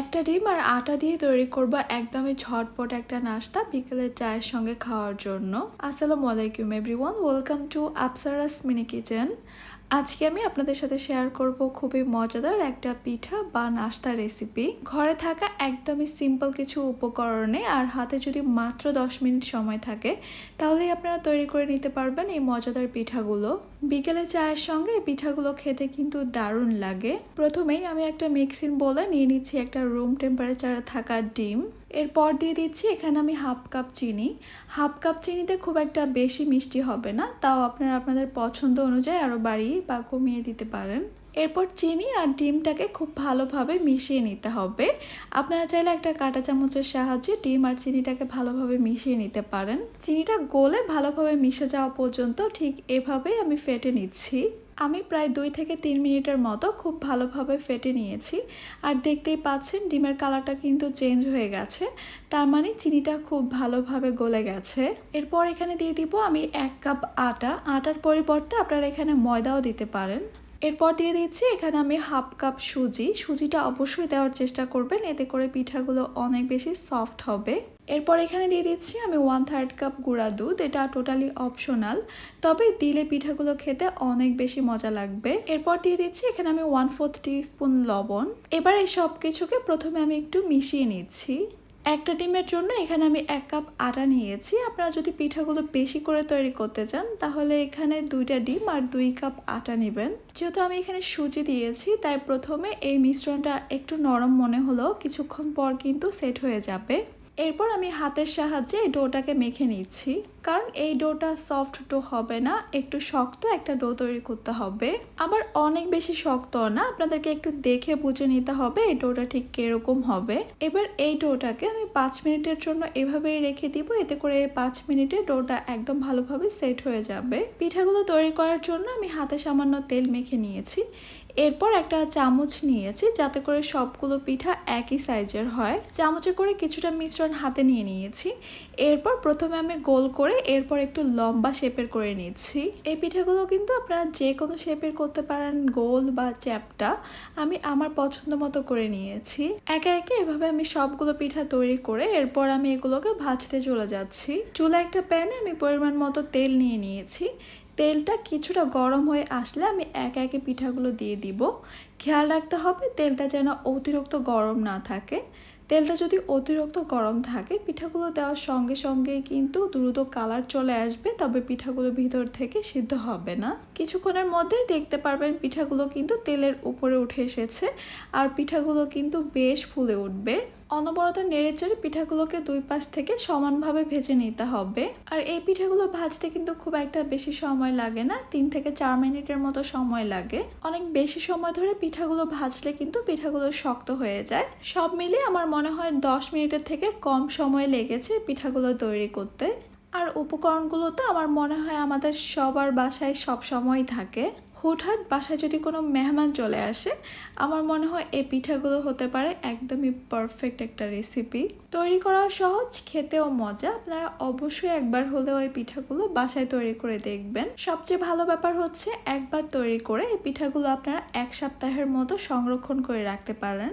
একটা ডিম আর আটা দিয়ে তৈরি করব একদমই ঝটপট একটা নাস্তা বিকেলের চায়ের সঙ্গে খাওয়ার জন্য। আসসালামু আলাইকুম everyone welcome to Apsara's mini kitchen আজকে আমি আপনাদের সাথে শেয়ার করব খুবই মজাদার একটা পিঠা বা নাস্তা রেসিপি ঘরে থাকা একদমই সিম্পল কিছু উপকরণে আর হাতে যদি মাত্র 10 মিনিট সময় থাকে, তাহলেই আপনারা তৈরি করে নিতে পারবেন এই মজাদার পিঠাগুলো। বিকেলে চায়ের সঙ্গে এই পিঠাগুলো খেতে কিন্তু দারুণ লাগে। প্রথমেই আমি একটা মিক্সিং বলে নিয়ে নিচ্ছি একটা রুম টেম্পারেচারে থাকা ডিম। এরপর দিয়ে দিচ্ছি এখানে আমি হাফ কাপ চিনি। হাফ কাপ চিনিতে খুব একটা বেশি মিষ্টি হবে না, তাও আপনারা আপনাদের পছন্দ অনুযায়ী আরও বাড়িয়ে বা কমিয়ে দিতে পারেন। এরপর চিনি আর ডিমটাকে খুব ভালোভাবে মিশিয়ে নিতে হবে। আপনারা চাইলে একটা কাঁটা চামচের সাহায্যে ডিম আর চিনিটাকে ভালোভাবে মিশিয়ে নিতে পারেন। চিনিটা গলে ভালোভাবে মিশে যাওয়া পর্যন্ত ঠিক এভাবেই আমি ফেটে নিচ্ছি। আমি প্রায় দুই থেকে তিন মিনিটের মতো খুব ভালোভাবে ফেটে নিয়েছি। আর দেখতেই পাচ্ছেন ডিমের কালারটা কিন্তু চেঞ্জ হয়ে গেছে। তার মানে চিনিটা খুব ভালোভাবে গলে গেছে। এরপর এখানে দিয়ে দিব আমি এক কাপ আটা। আটার পরিবর্তে আপনারা এখানে ময়দাও দিতে পারেন। এরপর দিয়ে দিচ্ছি এখানে আমি হাফ কাপ সুজি। সুজিটা অবশ্যই দেওয়ার চেষ্টা করবেন, এতে করে পিঠাগুলো অনেক বেশি সফট হবে। এরপর এখানে দিয়ে দিচ্ছি আমি ওয়ান থার্ড কাপ গুঁড়া দুধ, এটা টোটালি অপশনাল তবে দিলে পিঠাগুলো খেতে অনেক বেশি মজা লাগবে। এরপর দিয়ে দিচ্ছি এখানে আমি ওয়ান ফোর্থ স্পুন লবণ। এবার এই সব কিছুকে প্রথমে আমি একটু মিশিয়ে নিচ্ছি। একটা ডিমের জন্য এখানে আমি এক কাপ আটা নিয়েছি। আপনারা যদি পিঠাগুলো বেশি করে তৈরি করতে চান, তাহলে এখানে দুইটা ডিম আর দুই কাপ আটা নেবেন। যেহেতু আমি এখানে সুজি দিয়েছি, তাই প্রথমে এই মিশ্রণটা একটু নরম মনে হলো কিছুক্ষণ পর কিন্তু সেট হয়ে যাবে। এরপর আমি হাতের সাহায্যে এই ডোটাকে মেখে নিচ্ছি। কারণ এই ডোটা সফট ডো হবে না, একটু শক্ত একটা ডো তৈরি করতে হবে। আবার অনেক বেশি শক্ত না, আপনাদেরকে একটু দেখে বুঝে নিতে হবে এই ডোটা ঠিক কীরকম হবে। এবার এই ডোটাকে আমি পাঁচ মিনিটের জন্য এভাবেই রেখে দিব, এতে করে পাঁচ মিনিটে ডোটা একদম ভালোভাবে সেট হয়ে যাবে। পিঠাগুলো তৈরি করার জন্য আমি হাতে সামান্য তেল মেখে নিয়েছি। এরপর একটা চামচ নিয়েছি, যাতে করে সবগুলো পিঠা একই সাইজের হয়। চামচে করে কিছুটা মিশ্রণ হাতে নিয়ে নিয়েছি। এরপর প্রথমে আমি গোল করে এরপর একটু লম্বা শেপের করে নিচ্ছি। এই পিঠাগুলো কিন্তু আপনারা যে কোনো শেপের করতে পারেন, গোল বা চ্যাপটা, আমি আমার পছন্দ মতো করে নিয়েছি। একে একে এভাবে আমি সবগুলো পিঠা তৈরি করে এরপর আমি এগুলোকে ভাজতে চলে যাচ্ছি। চুলা একটা প্যানে আমি পরিমাণ মতো তেল নিয়ে নিয়েছি। তেলটা কিছুটা গরম হয়ে আসলে আমি একে একে পিঠাগুলো দিয়ে দিব। খেয়াল রাখতে হবে তেলটা যেন অতিরিক্ত গরম না থাকে। তেলটা যদি অতিরিক্ত গরম থাকে, পিঠাগুলো দেওয়ার সঙ্গে সঙ্গেই কিন্তু দ্রুত কালার চলে আসবে, তবে পিঠাগুলো ভিতর থেকে সিদ্ধ হবে না। কিছুক্ষণের মধ্যেই দেখতে পারবেন পিঠাগুলো কিন্তু তেলের উপরে উঠে এসেছে, আর পিঠাগুলো কিন্তু বেশ ফুলে উঠবে। অনবরত নেড়েচেড়ে পিঠাগুলোকে দুই পাশ থেকে সমানভাবে ভেজে নিতে হবে। আর এই পিঠাগুলো ভাজতে কিন্তু খুব একটা বেশি সময় লাগে না, তিন থেকে চার মিনিটের মতো সময় লাগে। অনেক বেশি সময় ধরে পিঠাগুলো ভাজলে কিন্তু পিঠাগুলো শক্ত হয়ে যায়। সব মিলিয়ে আমার মনে হয় দশ মিনিটের থেকে কম সময় লেগেছে পিঠাগুলো তৈরি করতে। আর উপকরণগুলো তো আমার মনে হয় আমাদের সবার বাসায় সব সময় থাকে। হুটহাট বাসায় যদি কোনো মেহমান চলে আসে, আমার মনে হয় এই পিঠাগুলো হতে পারে একদমই পারফেক্ট একটা রেসিপি তৈরি করা সহজ, খেতেও মজা। আপনারা অবশ্যই একবার হলেও এই পিঠাগুলো বাসায় তৈরি করে দেখবেন। সবচেয়ে ভালো ব্যাপার হচ্ছে একবার তৈরি করে এই পিঠাগুলো আপনারা এক সপ্তাহের মতো সংরক্ষণ করে রাখতে পারেন।